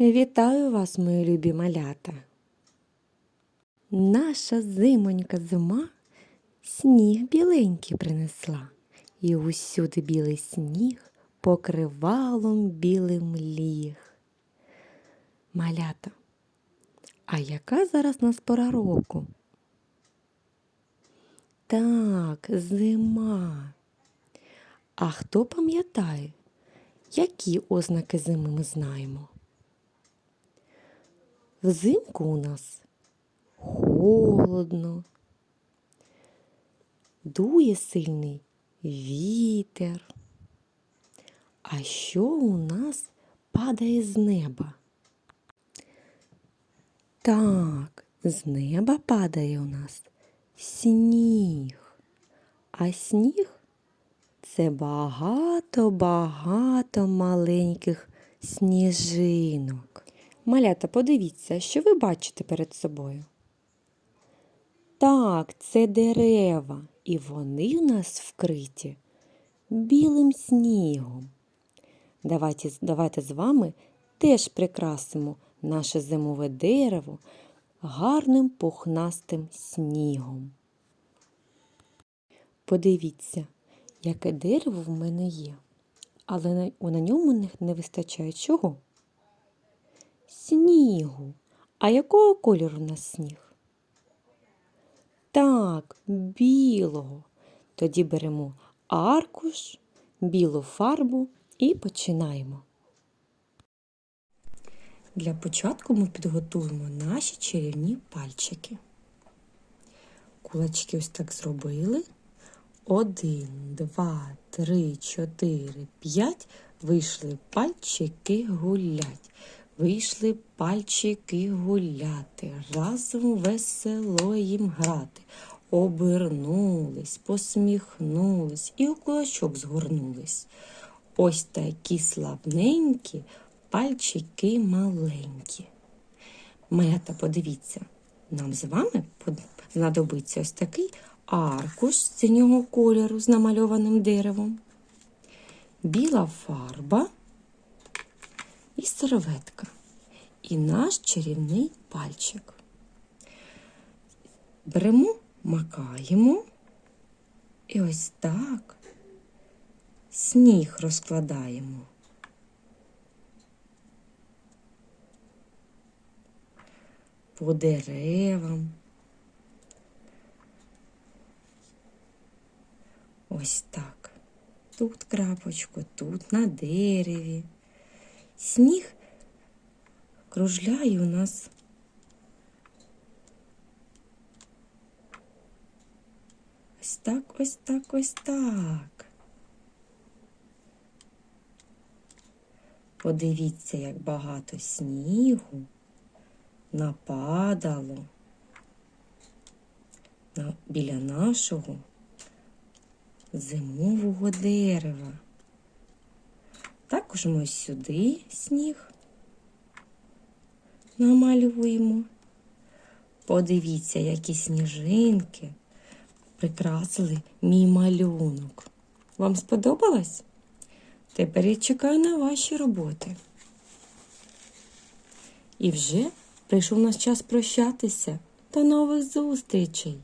Вітаю вас, мої любі малята. Наша зимонька зима сніг біленький принесла, і усюди білий сніг покривалом білим ліг. Малята, а яка зараз нас пора року? Так, зима. А хто пам'ятає, які ознаки зими ми знаємо? Взимку у нас холодно, дує сильний вітер. А що у нас падає з неба? Так, з неба падає у нас сніг. А сніг це багато-багато маленьких сніжинок. Малята, подивіться, що ви бачите перед собою. Так, це дерева, і вони у нас вкриті білим снігом. Давайте, давайте з вами теж прикрасимо наше зимове дерево гарним пухнастим снігом. Подивіться, яке дерево в мене є, але на, ньому не вистачає чого? Снігу. А якого кольору у нас сніг? Так, білого. Тоді беремо аркуш, білу фарбу і починаємо. Для початку ми підготуємо наші чарівні пальчики. Кулачки ось так зробили. Один, два, три, чотири, п'ять. Вийшли пальчики гулять. Вийшли пальчики гуляти, разом весело їм грати. Обернулись, посміхнулись і у кулачок згорнулись. Ось такі славненькі пальчики маленькі. Мета, подивіться, нам з вами знадобиться ось такий аркуш синього кольору з намальованим деревом, біла фарба і серветка. І наш чарівний пальчик. Беремо, макаємо і ось так сніг розкладаємо. По деревам. Ось так. Тут крапочку, тут на дереві. Сніг кружляє у нас. Ось так, ось так, ось так. Подивіться, як багато снігу нападало біля нашого зимового дерева. Також ми сюди сніг намалюємо. Подивіться, які сніжинки прикрасили мій малюнок. Вам сподобалось? Тепер я чекаю на ваші роботи. І вже прийшов наш час прощатися. До нових зустрічей!